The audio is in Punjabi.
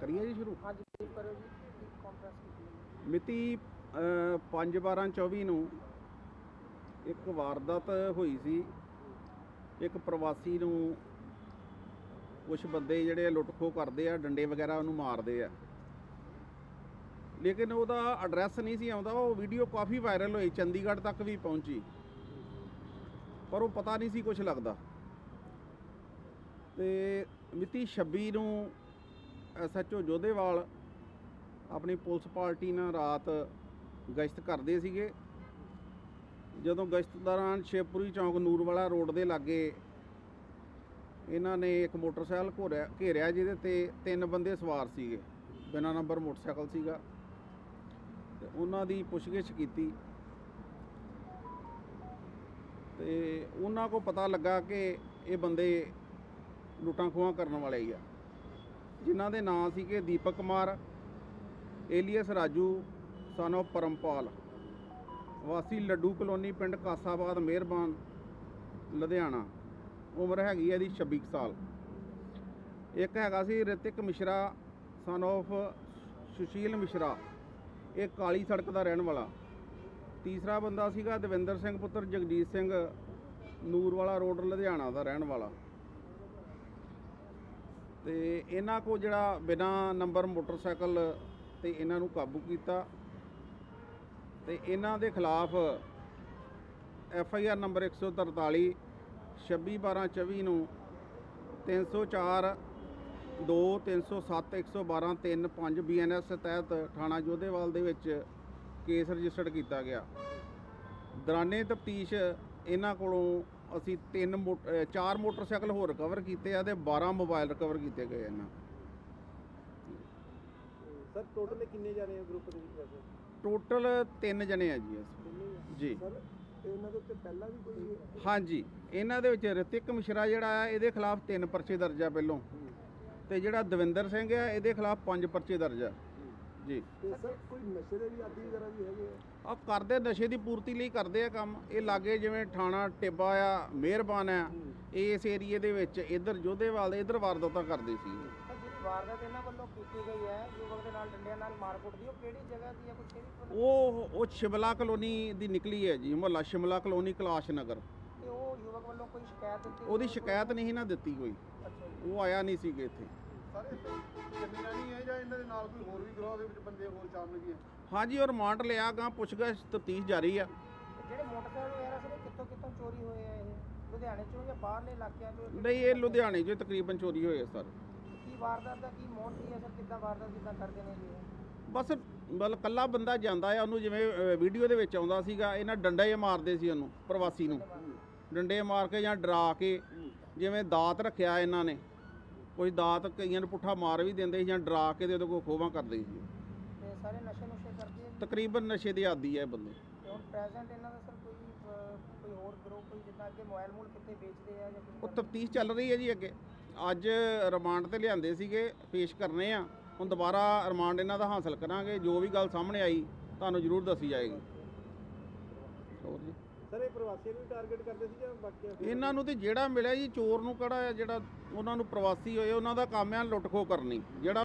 ਕਰੀਏ ਜੀ ਸ਼ੁਰੂ? ਜੀ। ਕੀਤੀ ਮਿਤੀ 5/12/24 ਨੂੰ ਇੱਕ ਵਾਰਦਾਤ ਹੋਈ ਸੀ। ਇੱਕ ਪ੍ਰਵਾਸੀ ਨੂੰ ਕੁਝ ਬੰਦੇ ਜਿਹੜੇ ਲੁੱਟਖੋ ਕਰਦੇ ਆ ਡੰਡੇ ਵਗੈਰਾ ਉਹਨੂੰ ਮਾਰਦੇ ਆ। ਲੇਕਿਨ ਉਹਦਾ ਐਡਰੈਸ ਨਹੀਂ ਸੀ ਆਉਂਦਾ ਉਹ ਵੀਡੀਓ ਕਾਫੀ ਵਾਇਰਲ ਹੋਈ ਚੰਡੀਗੜ੍ਹ ਤੱਕ ਵੀ ਪਹੁੰਚੀ। ਪਰ ਉਹ ਪਤਾ ਨਹੀਂ ਸੀ ਕੁਝ ਲੱਗਦਾ। ਤੇ ਮਿਤੀ 26 ਨੂੰ ਐਸਐਚਓ ਜੋਧੇਵਾਲ ਆਪਣੀ ਪੁਲਿਸ ਪਾਰਟੀ ਨਾਲ ਰਾਤ ਗਸ਼ਤ ਕਰਦੇ ਸੀਗੇ। ਜਦੋਂ ਗਸ਼ਤ ਦੌਰਾਨ ਸ਼ੇਪੂਰੀ ਚੌਂਕ ਨੂਰਵਾਲਾ ਰੋਡ ਦੇ ਲਾਗੇ ਇਹਨਾਂ ਨੇ ਇੱਕ ਮੋਟਰਸਾਈਕਲ ਘੋਰਿਆ ਘੇਰਿਆ ਜਿਹਦੇ ਤੇ ਤਿੰਨ ਬੰਦੇ ਸਵਾਰ ਸੀਗੇ। ਬਿਨਾਂ ਨੰਬਰ ਮੋਟਰਸਾਈਕਲ ਸੀਗਾ। ਤੇ ਉਹਨਾਂ ਦੀ ਪੁੱਛਗਿੱਛ ਕੀਤੀ। ਤੇ ਉਹਨਾਂ ਕੋ ਪਤਾ ਲੱਗਾ ਕਿ ਇਹ ਬੰਦੇ ਲੁੱਟਾਂ ਖੋਹਾਂ ਕਰਨ ਵਾਲੇ ਹੀ ਆ। ਜਿਨ੍ਹਾਂ ਦੇ ਨਾਂ ਸੀਗੇ Deepak Kumar, alias Raju, son of Parampal. ਵਾਸੀ ਲੱਡੂ ਕਲੋਨੀ ਪਿੰਡ ਕਾਸਾਬਾਦ, ਮਿਹਰਬਾਨ, ਲੁਧਿਆਣਾ। ਉਮਰ ਹੈਗੀ ਹੈ ਇਹਦੀ 26 ਕੁ ਸਾਲ। ਇੱਕ ਹੈਗਾ ਸੀ ਰਿਤਿਕ ਮਿਸ਼ਰਾ ਸਨ of ਸੁਸ਼ੀਲ ਮਿਸ਼ਰਾ। ਇਹ ਕਾਲੀ ਸੜਕ ਦਾ ਰਹਿਣ ਵਾਲਾ। ਤੀਸਰਾ ਬੰਦਾ ਸੀਗਾ ਦਵਿੰਦਰ ਸਿੰਘ ਪੁੱਤਰ, ਜਗਜੀਤ ਸਿੰਘ, ਨੂਰਵਾਲਾ ਰੋਡ, ਲੁਧਿਆਣਾ ਦਾ ਰਹਿਣ ਵਾਲਾ। ਤੇ ਇਹਨਾਂ ਕੋ ਜਿਹੜਾ ਬਿਨਾ ਨੰਬਰ ਮੋਟਰਸਾਈਕਲ ਤੇ ਇਹਨਾਂ ਨੂੰ ਕਾਬੂ ਕੀਤਾ ਤੇ ਇਹਨਾਂ ਦੇ ਖਿਲਾਫ ਐਫ ਆਈ ਆਰ ਨੰਬਰ 143 26/12/24 ਨੂੰ 304 2 307 112 3 5 ਬੀਐਨਐਸ ਤਹਿਤ ਥਾਣਾ ਜੋਧੇਵਾਲ ਦੇ ਵਿੱਚ ਕੇਸ ਰਜਿਸਟਰਡ ਕੀਤਾ ਗਿਆ। ਦੌਰਾਨੇ ਤਫਤੀਸ਼ ਇਹਨਾਂ ਕੋਲੋਂ ਅਸੀਂ ਤਿੰਨ ਮੋਟ- ਅਹ ਚਾਰ ਮੋਟਰਸਾਈਕਲ ਹੋਰ ਰਿਕਵਰ ਕੀਤੇ ਆ ਤੇ 12 ਮੋਬਾਈਲ ਰਿਕਵਰ ਕੀਤੇ ਗਏ ਇਹਨਾਂ। ਸਰ ਟੋਟਲ ਕਿੰਨੇ ਜਾਣੇ ਆ ਗਰੁੱਪ ਦੇ ਵਿੱਚ ਵੈਸੇ? ਟੋਟਲ 3 ਜਣੇ ਆ ਜੀ ਅਸੀਂ? ਜੀ। ਸਰ ਤੇ ਉਹਨਾਂ ਦੇ ਉੱਤੇ ਪਹਿਲਾਂ ਵੀ ਕੋਈ ਹਾਂਜੀ। ਇਹਨਾਂ ਦੇ ਵਿੱਚ ਰਿਤਿਕ ਮਿਸ਼ਰਾ ਜਿਹੜਾ ਆ ਇਹਦੇ ਖਿਲਾਫ ਤਿੰਨ ਪਰਚੇ ਦਰਜ ਆ ਪਹਿਲੋਂ। ਤੇ ਜਿਹੜਾ ਦਵਿੰਦਰ ਸਿੰਘ ਆ ਇਹਦੇ ਖਿਲਾਫ ਪੰਜ ਪਰਚੇ ਦਰਜ ਆ। ਜੀ। ਤੇ ਸਰ ਕੋਈ ਨਸ਼ੇ ਦੇ ਵੀ ਆਦੀ ਵਗੈਰਾ ਵੀ ਹੈਗੇ ਆ? ਆ ਕਰਦੇ ਨਸ਼ੇ ਦੀ ਪੂਰਤੀ ਲਈ ਕਰਦੇ ਆ ਕੰਮ। ਇਹ ਲਾਗੇ ਜਿਵੇਂ ਥਾਣਾ ਟਿੱਬਾ ਆ ਮਿਹਰਬਾਨ ਆ। ਇਸ ਏਰੀਏ ਦੇ ਵਿੱਚ ਇਧਰ ਜੋਧੇਵਾਲ ਦੇ ਇਧਰ ਵਾਰਦਾਤਾਂ ਕਰਦੇ ਸੀ। ਜਿਹੜੀ ਵਾਰਦਾਤ ਇਹਨਾਂ ਵੱਲੋਂ ਕੀਤੀ ਗਈ ਹੈ ਯੁਵਕ ਦੇ ਨਾਲ ਡੰਡਿਆਂ ਨਾਲ ਮਾਰਕੁੱਟ ਦੀ ਉਹ ਕਿਹੜੀ ਜਗ੍ਹਾ ਦੀ ਹੈ ਕੁਛ ਇਹ ਵੀ ਪਤਾ? ਉਹ ਉਹ ਸ਼ਿਮਲਾ ਕਲੋਨੀ ਦੀ ਨਿਕਲੀ ਹੈ ਜੀ ਮੁਹੱਲਾ ਸ਼ਿਮਲਾ ਕਲੋਨੀ ਕਲਾਸ਼ ਨਗਰ। ਤੇ ਉਹ ਯੁਵਕ ਵੱਲੋਂ ਕੋਈ ਸ਼ਿਕਾਇਤ ਦਿੱਤੀ ਉਹਦੀ ਸ਼ਿਕਾਇਤ ਨਹੀਂ ਨਾ ਦਿੱਤੀ ਕੋਈ। ਅੱਛਾ ਜੀ। ਉਹ ਆਇਆ ਨਹੀਂ ਸੀਗੇ ਇੱਥੇ। ਸਰ ਕਿੰਨੇ ਨਹੀਂ ਹੈ ਜਾਂ ਇਹਨਾਂ ਦੇ ਨਾਲ ਕੋਈ ਹੋਰ ਵੀ ਗਰੋਹ ਦੇ ਵਿੱਚ ਬੰਦੇ ਹੋਰ ਸ਼ਾਮਲ ਵੀ ਹੈ ਹਾਂਜੀ ਉਹ ਰਿਮਾਂਡ ਲਿਆ ਗਾ ਪੁੱਛਗਿੱਛ ਤਫਤੀਸ਼ ਜਾਰੀ ਆ। ਜਿਹੜੇ ਮੋਟਰਸਾਈਕਲ ਵਗੈਰਾ ਸਰ ਕਿੱਥੋਂ ਕਿੱਥੋਂ ਚੋਰੀ ਹੋਏ ਆ ਇਹ? ਲੁਧਿਆਣੇ ਚੋਂ ਜਾਂ ਬਾਹਰਲੇ ਇਲਾਕਿਆਂ ਚੋਂ? ਨਹੀਂ ਇਹ ਲੁਧਿਆਣੇ 'ਚ ਤਕਰੀਬਨ ਚੋਰੀ ਹੋਏ ਆ ਸਰ। ਕੀ ਵਾਰਦਾਤ ਦਾ ਕੀ ਮੋੜ ਕੀ ਹੈ ਸਰ? ਕਿੱਦਾਂ ਵਾਰਦਾਤ ਕਿੱਦਾਂ ਕਰਦੇ ਨੇ ਜੀ ਇਹ? ਬਸ ਮਤਲਬ ਕੱਲਾ ਬੰਦਾ ਜਾਂਦਾ ਆ ਉਹਨੂੰ ਜਿਵੇਂ ਵੀਡੀਓ ਦੇ ਵਿੱਚ ਆਉਂਦਾ ਸੀਗਾ ਇਹਨਾਂ ਡੰਡਾ ਹੀ ਮਾਰਦੇ ਸੀ ਉਹਨੂੰ ਪ੍ਰਵਾਸੀ ਨੂੰ। ਡੰਡੇ ਮਾਰ ਕੇ ਜਾਂ ਡਰਾ ਕੇ ਜਿਵੇਂ ਦਾਤ ਰੱਖਿਆ ਇਹਨਾਂ ਨੇ। ਕੋਈ ਦਾਤ ਕਈਆਂ ਨੂੰ ਪੁੱਠਾ ਮਾਰ ਵੀ ਦਿੰਦੇ ਸੀ ਜਾਂ ਡਰਾ ਕੇ ਤੇ ਉਹਦੇ ਕੋਲ ਖੋਵਾ ਕਰਦੇ ਸੀ। ਤੇ ਸਾਰੇ ਨਸ਼ੇ ਨੁਸ਼ੇ ਕਰਦੇ ਆ ਜੀ? ਤਕਰੀਬਨ ਨਸ਼ੇ ਦੇ ਆਦੀ ਇਹ ਬੰਦੇ। ਤੇ ਹੁਣ ਪ੍ਰੈਜ਼ੈਂਟ ਇਹਨਾਂ ਦਾ ਸਰ ਕੋਈ ਅਹ, ਕੋਈ ਹੋਰ ਗਰੁੱਪ ਕੋਈ ਜਿੱਦਾਂ ਅੱਗੇ ਮੋਬਾਈਲ ਮੂਲ ਕਿੱਥੇ ਵੇਚਦੇ ਆ ਜਾਂ ਕੁਝ ਉਹ ਤਫਤੀਸ਼ ਚੱਲ ਰਹੀ ਹੈ ਜੀ ਅੱਗੇ। ਅੱਜ ਰਿਮਾਂਡ ਤੇ ਲਿਆਂਦੇ ਸੀਗੇ ਪੇਸ਼ ਕਰਨੇ ਆ। ਹੁਣ ਦੁਬਾਰਾ ਰਿਮਾਂਡ ਇਹਨਾਂ ਦਾ ਹਾਸਲ ਕਰਾਂਗੇ। ਜੋ ਵੀ ਗੱਲ ਸਾਹਮਣੇ ਆਈ ਤੁਹਾਨੂੰ ਜ਼ਰੂਰ ਦੱਸੀ ਜਾਏਗੀ। ਹੋਰ ਜੀ? ਸਰ ਇਹ ਪ੍ਰਵਾਸੀਆਂ ਨੂੰ ਟਾਰਗੇਟ ਕਰਦੇ ਸੀ ਜਾਂ ਬਾਕੀਆਂ ਇਹਨਾਂ ਨੂੰ ਤੇ ਜਿਹੜਾ ਮਿਲਿਆ ਜੀ, ਚੋਰ ਨੂੰ ਕਿਹੜਾ ਆ ਜਿਹੜਾ ਉਹਨਾਂ ਨੂੰ ਪ੍ਰਵਾਸੀ ਹੋਏ, ਉਹਨਾਂ ਦਾ ਕੰਮ ਆ ਲੁੱਟ ਖੋਹ ਕਰਨੀ। ਜਿਹੜਾ